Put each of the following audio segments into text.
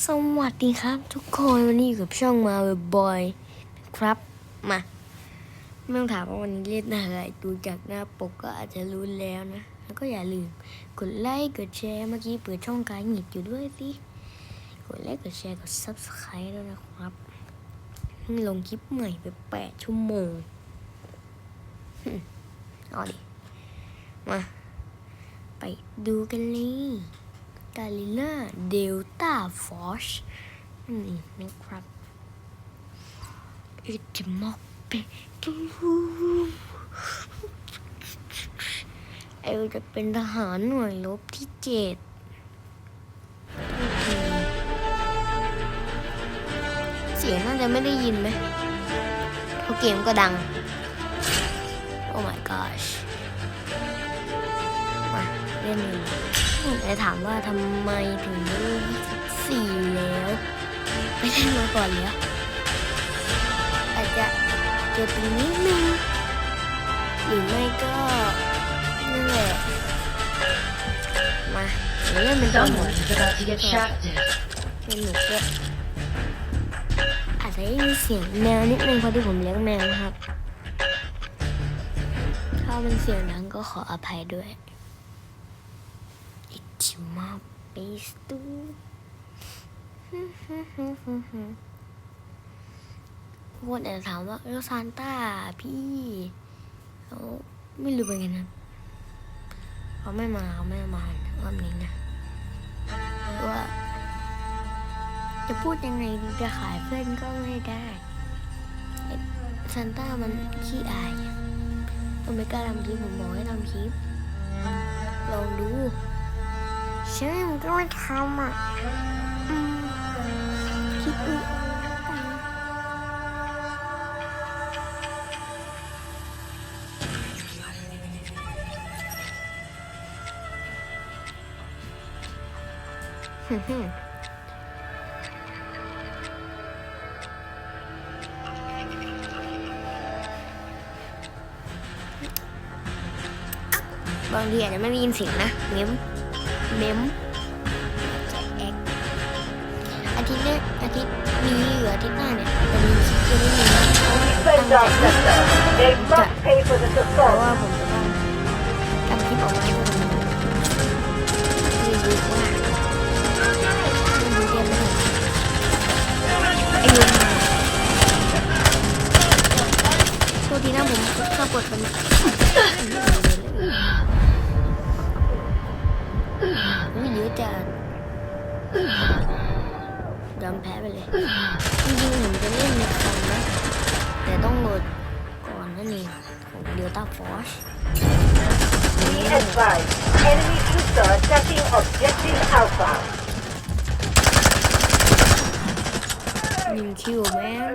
สวัสดีครับ ทุกคนวันนี้อยู่กับช่องมาเวบอยครับมาไม่ต้องถามว่าวันนี้เล่นอะไรดูจากหน้าปกก็อาจจะรู้แล้วนะ แล้วก็อย่าลืม กดไลค์กดแชร์เมื่อกี้เปิดช่องการหงิดอยู่ด้วยสิกดไลค์กดแชร์กด subscribe ด้วยนะครับลงคลิปใหม่ไปแปดชั่วโมงเอาดิมา ไปดูกันเลย กาลิน่าเดลต้าฟอชนั่นะครับอิติมอกเปตูไอเราจะเป็นทหารหน่วยรบที่เจ็ดเสียงน่าจะไม่ได้ยินไหมเพราะเกมก็ดัง โอ้ my gosh มาเล่นเลย แต่ถามว่าทำไมถึงสี่แล้วไม่ได้มาก่อนแล้วอาจจะเจอปีนิดนึงหรือไม่ก็นั่นแหละมาเดี๋ยวเล่นเป็นตัวหนู Someone is about to get shot dead. เป็นหนูก็อาจจะได้ยินเสียงแมวนิดนึงเพราะที่ผมเลี้ยงแมวนะครับ ถ้าเป็นเสียงดังก็ขออภัยด้วย อิจิมาเปสตูคนอาจจะถามว่าเออซานต้าพี่เขาไม่รู้เป็นไงนะเขาไม่มาเขาไม่มารอบนี้นะว่าจะพูดยังไงดีจะขายเพื่อนก็ไม่ได้ซานต้ามันขี้อายมันไม่กล้าทำคลิปผมบอกให้ทำคลิปลองดู ใช่มันก็ไม่ทำอะอืมคิดดูฮึ่มบางทีอาจจะไม่ได้ยินเสียงนะเมม เมมแอกอาทิตย์นี้อาทิตย์นี้หรืออาทิตย์หน้าเนี่ยจะมีคลิปจะได้มีตั้ง Defend ใจ our sector. They must pay for this เพราะว่าผมจะต้องทำคลิปออกมาให้คนดูรีวิวว่าไม่รู้เรียนไม่ถูกไอ้ยุงโทษทีนะผมชอบกดมัน เดลต้าฟอร์ช Be advised. Enemy troops are attacking objective Alpha. หนึ่งคิวแม่ง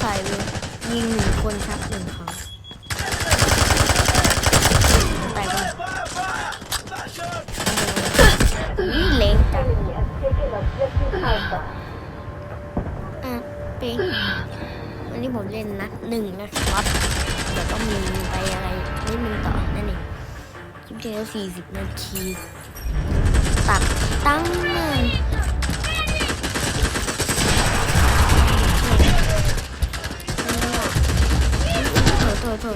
ใส่เลยยิงหนึ่งคนชักหนึ่งครั้งแต่ก็นี่เล็งจัง Enemy has taken objective Alpha. อะปิงวันนี้ผมเล่นนัดหนึ่งนะครับเดี๋ยวต้องมีไปอะไรนิดนึงต่อนั่นเองคลิปเดียวสี่สิบนาที ตัดตั้งนานโถโถโถ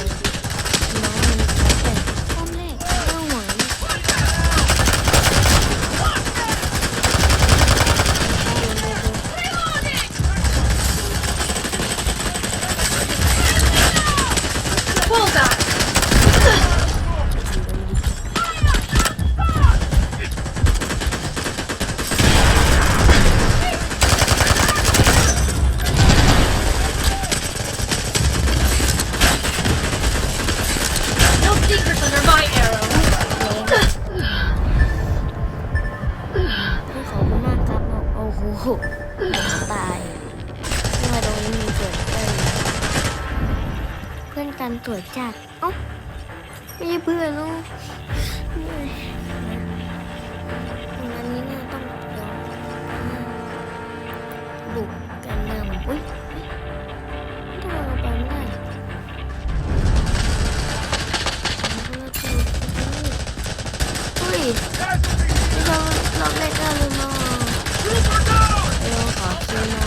เราเราเล่นได้หรืเปาเราขอซื้อมา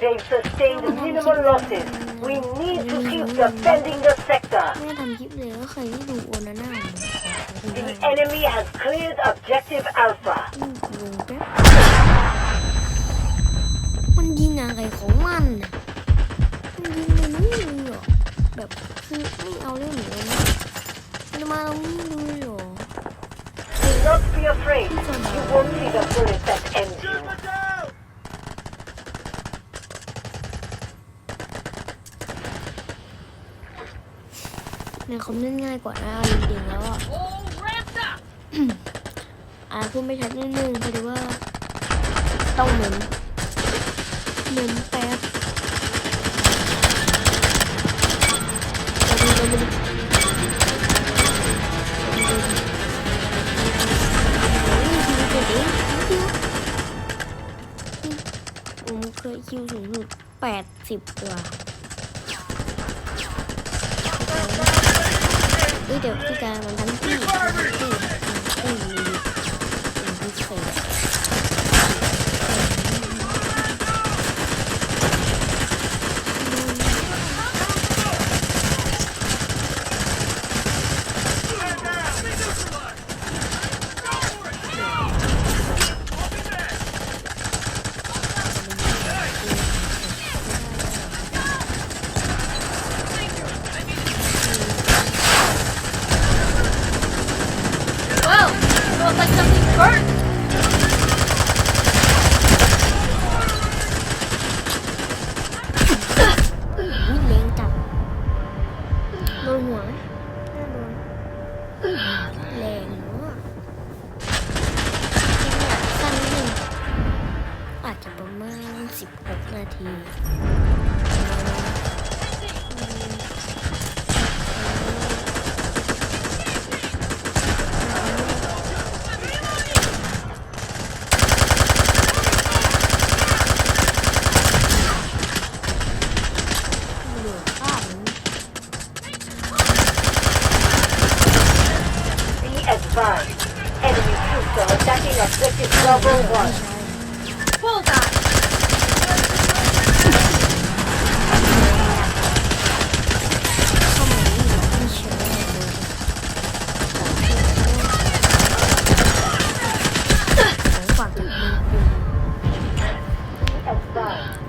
They sustained minimal losses. We need to keep defending the sector. The enemy has cleared objective alpha. มันยิงอะไรของมันมันยิงมันนู่นเหรอแบบ คือไม่เอาเรื่องหนูเลยนะมันมาตรงนี้เลยเหรอ Do not be afraid. You won't see the bullet that ends you. ในคอมเล่นง่ายกว่านะเอาจริงๆแล้วอะอ่าพูดไม่ชัดนิดนึงพอดีว่า ต้องเหมือนเหมือนแป๊บไปดูไปดู ผมเคยคิวถึงแปดสิบกว่าเฮ้ยเดี๋ยวพี่การมันทั้งที่ทั้งที่ทั้งที่เป็นพิเศษ Whoa! Smells like something burnt! วิ่งเลี้ยงจับโดนหัวไหมน่าโดนแรงมากสั้นนิดนึงอา จะประมาณ 16 นาที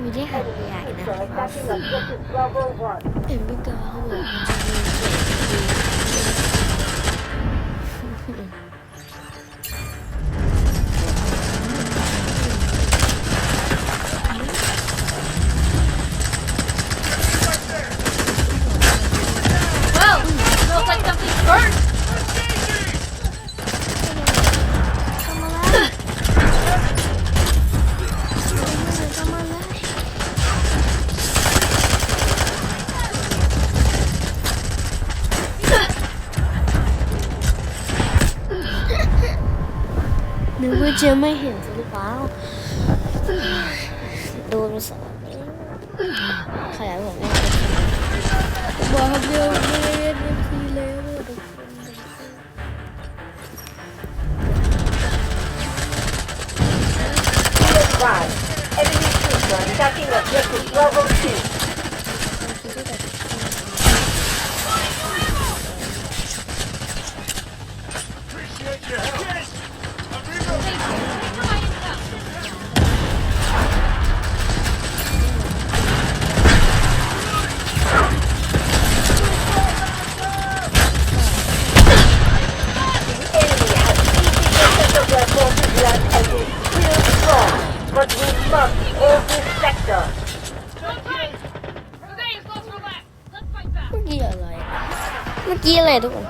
อยู่ที่หัดใหญ่นะคะเห็นพี่กาเขาบอกมันจะมี จะไม่เห็นหรือเปล่าโดนสองขยายผมไม่ได้บอกเดียวไม่เล่นนาทีแล้วทุกคน Enemy troops are attacking objective Bravo 2. กี้อะไรทุกคน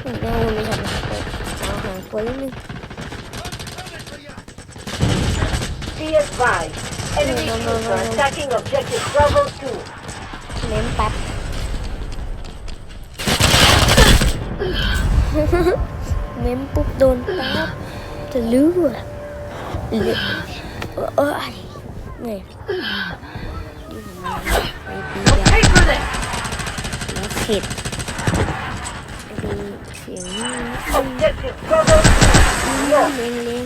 เห็นแล้วมันไม่ใช่นะเปิดเอาหางตัวนิดนึง Be advised. Enemy No, no, no, troops no, are no. attacking objective Bravo 2. เน้นแป๊บเม้มปุ๊บโดนแป๊บจะลื้ออะเลือเอ้ยเนี่ยดูผมไปตียา Pay for this! แล้วเข็ดไปดูเสียงนี่ Objective Bravo 2 เลี้ยงเลี้ยงเลี้ยง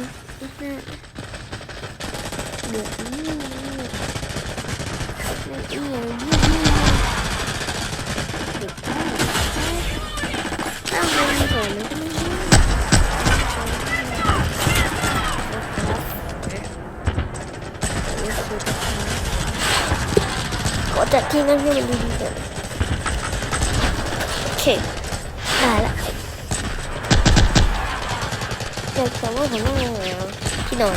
เดือดนี่นี่นี่นี่ตั้งวงเฉยเลยก็จัดที่นั่งให้มันดีๆก่อนโอเคได้ละ อยากจะว่าผมนั่งยังไงวะที่นอ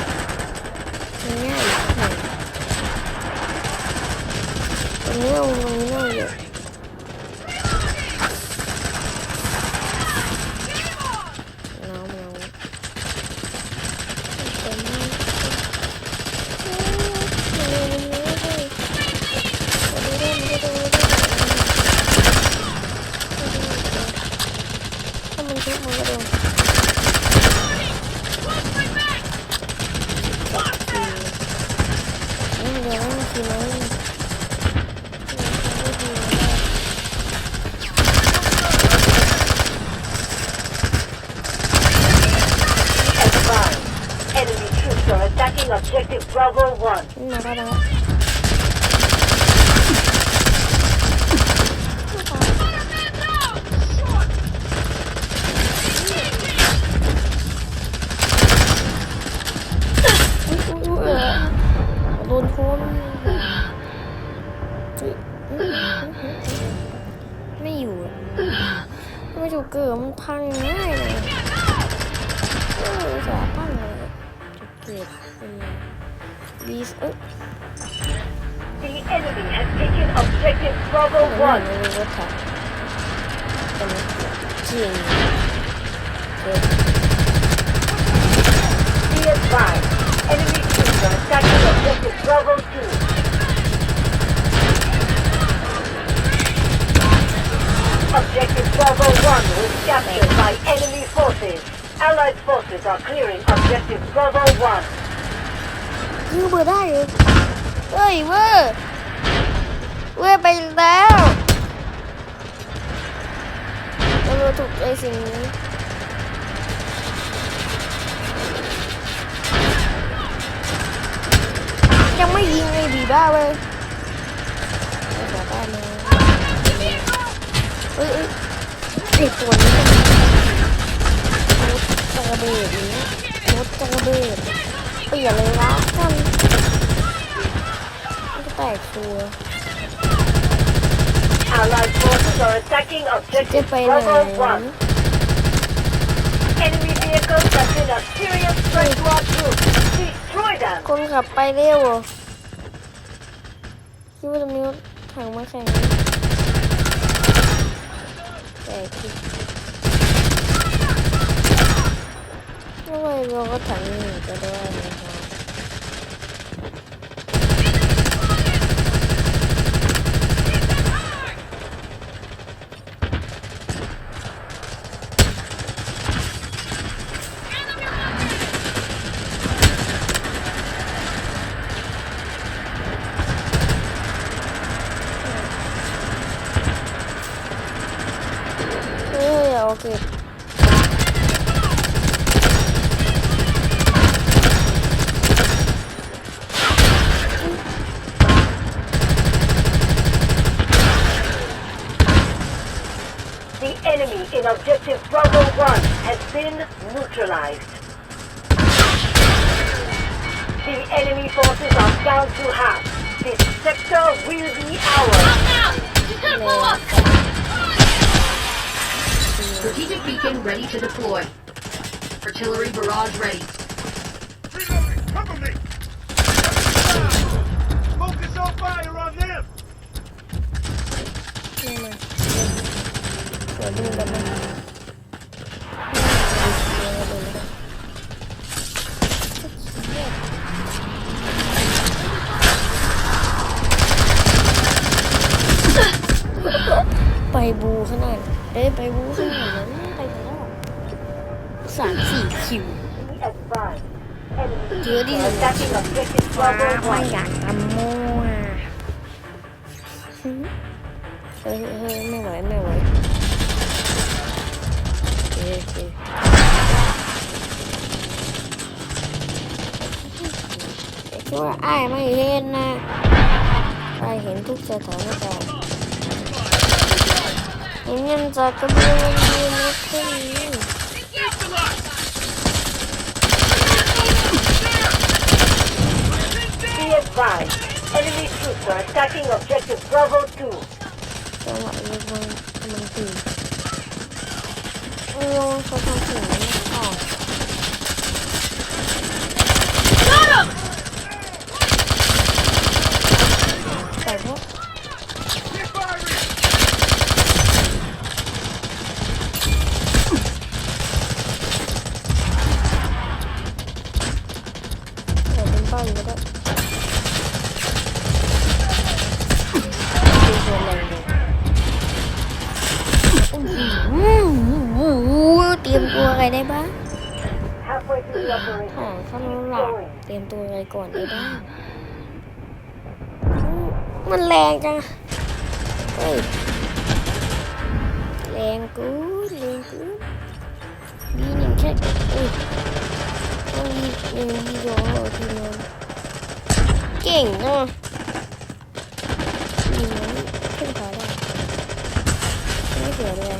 Bravo 1 was captured by enemy forces. Allied forces are clearing objective Bravo 1. ยิงเบอร์ได้เลยเฮ้ยเวอร์เวอร์ไปแล้วเรารู้ถูกใจสิ่งนี้ ยังไม่ยิงไอ้บีบ้าเว้ยเอาหัวได้เลยเอ้ย เอ้ยไอ้ตัวนี้มันมุดจังกระเบดนี้มุดจังกระเบดเปลี่ยนเลยวะกันมันจะแตกตัว Allied forces are attacking จะ objective ไปไหน Bravo 1. Enemy vehicles have been a serious threat to our troops. Destroy them. คนขับไปเร็วเหรอคิดว่าจะมีรถถังมาแข่งไหม แต่ทีไม่ไหวเราก็ถังหนีก็ได้นะคะ The enemy in objective Bravo 1 has been neutralized. The enemy forces are down to half. This sector will be ours. Now! You can't blow up! Strategic beacon ready to deploy. Artillery barrage ready. Reloading! Cover me! Focus on fire on them! นี่มาเดี๋ยวดูกันนะไปบูขนาดเอ้ยไปบูขนาด สี่คิว Be advised. Enemy Chưa đi troops are rồi. attacking objective ว้า Bravo ไม่ 1. อยากทำโม่อะเฮ้ยเฮ้ยไม่ไหวไม่ไ advised, enemy troops are attacking objective Bravo 2. จังหวะนี้มันมันตีเรียมตัวอะไรได้บ้าง Halfway through the อ๋อ operation. ถ้าเราหลับเตรียมตัวอะไรก่อนได้บ้างอู้มันแรงจังอะเฮ้ย แรงกูดแรงกูดบีหนึ่งแค่อุ้ยต้องมีหนึ่งมีสองเอาทีนึงเก่งจังมีนั้นขึ้นขาได้ไม่เสียเลย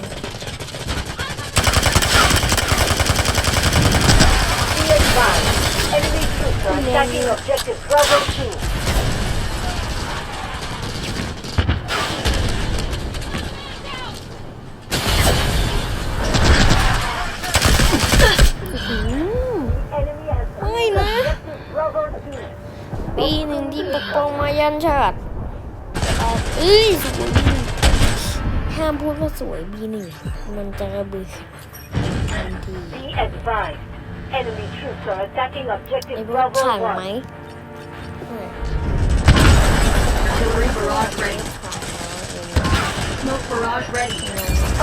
Be advised, enemy troops are attacking objective Bravo 2. อืม Enemy has ไม่นะ objective Bravo 2. ปีหนึ่งที่ปกป้องมายันชาติอะเอ้ยสวยห้ามพูดว่าสวยบีหนึ่ง มันจะระเบิดทันที Be advised, enemy troops are attacking ไอ้ objective พวก Bravo ขังไหม 1. Artillery barrage ready. Smoke barrage ready.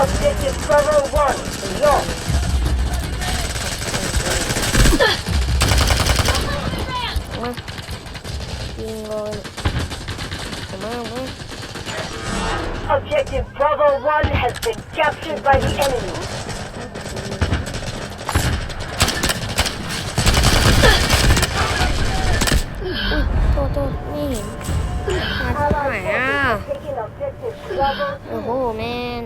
Objective Bravo 1, lost. มายิงเลยผมมาผมมา Objective Bravo 1 has been captured by the enemy. โทษโทษไม่เห็นมาที่ไหนอะ Taking objective Bravo โอ้โหแมน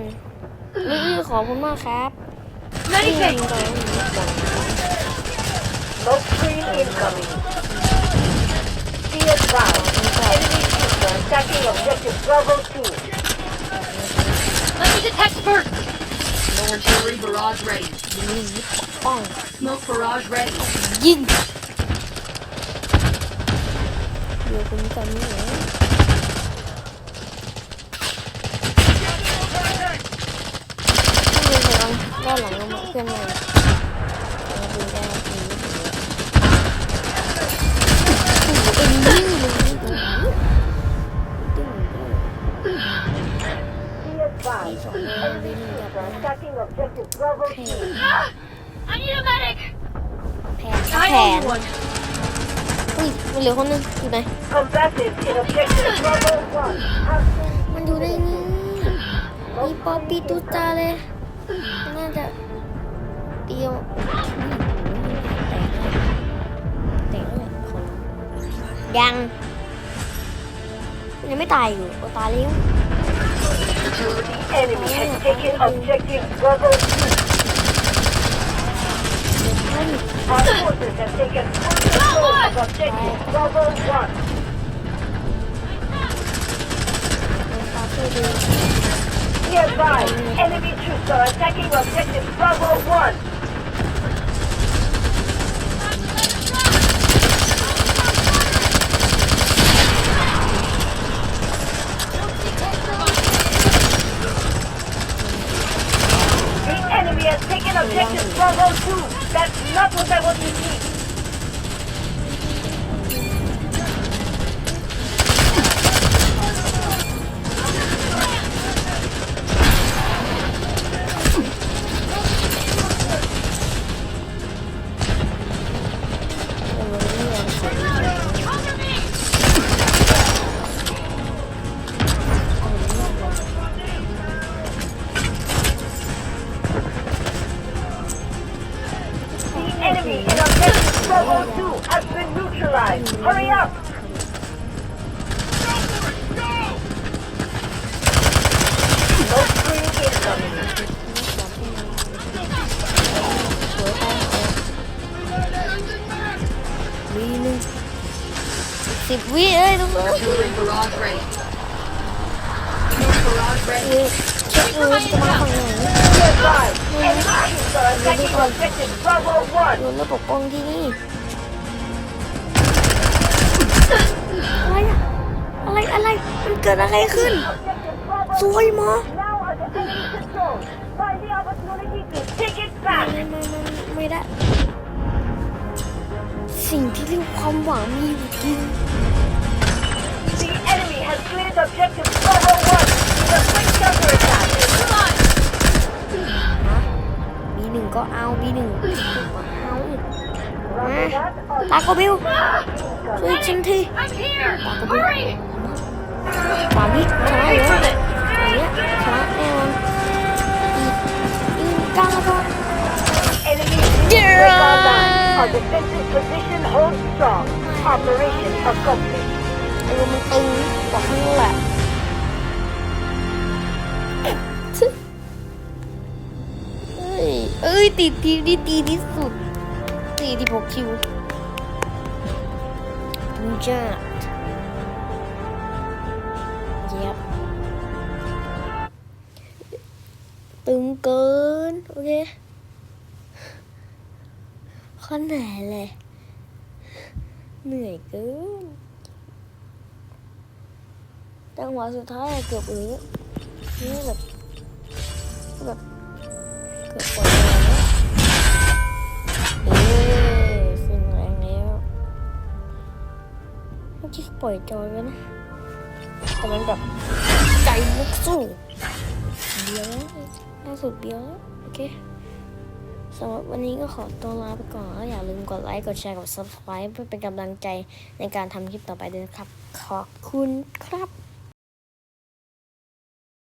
นี่ขอบคุณมากครับ Ready, ยิง take. ตรงนี้ก่อน Smoke screen incoming. Be advised, enemy troops are attacking objective Bravo 2. Let me detect first. No artillery barrage ready. ยิงป้อง Smoke barrage ready. ยิงเดี๋ยวคุณจำนี่เหรอขึ้นไปก่อนด้านหลังเรามาเคลื่อนมาเราดูได้ทีนี้โอ้โหเอ็นยิ่งเลยโอ้โหตึ้งเลย Be advised, enemy troops are attacking objective Bravo 2. Ah! I need a medic. แผนแผ I น own one. อุ้ยมันเหลือคนนึงอยู่ไหน มันอยู่ได้ไงมีป๊อปปี้ตุ๊ตาเลยน่าจะเดียวแตกเลยแตกเลยของยังยังไม่ตายอยู่โอตายแล้ว taken objective Bravo 2. Our forces have taken full control of objective Bravo 1. ตาช่วยดู Be advised, enemy troops are attacking objective Bravo 1. สิบวิเอ้ยทุกคนเช็คดูจะมาฝั่งไหนดูทุกคนดูระบบกองที่นี่อะไรอะอะไรอะไรมันเกิดอะไรขึ้นสวยมอไม่ได้ สิ่งที่เรียกความหวังมีอยู่ The enemy has cleared objective Bravo 1. With a quick counterattack. Come on. บีหนึ่งก็เอาบีหนึ่งก็เอา Roger that. ตาโกบิลช่วยฉันที I'm here. Hurry. สามวิชนะอยู่แล้วอย่างเงี้ยชนะแน่นอนอีกอีกเก้าก็ Enemy troops break our line. Our defensive position holds strong. Operation are complete ไอ้ลมมันตึงบอกให้แหละเอ้ยเอ้ยติดทีมที่ดีที่สุดสี่ที่หกคิวบูจัดเย็บตึงเกิน โอเคข้อเหนเลย เหนื่อยเกินจังหวะสุดท้ายเกือบอื้อนี่แบบแบบเกือบปล่อยแล้วเอ๊ะขึ้นแรงแล้วเมื่อกี้ปล่อยจอยไว้นะ แต่มันแบบใจนักสู้เบี้ยวล่าสุดเบี้ยวโอเค สำหรับวันนี้ก็ขอตัวลาไปก่อนแล้วอย่าลืมกดไลค์ กดแชร์ กด subscribe เพื่อเป็นกำลังใจในการทำคลิปต่อไปด้วยนะครับ ขอบคุณครับ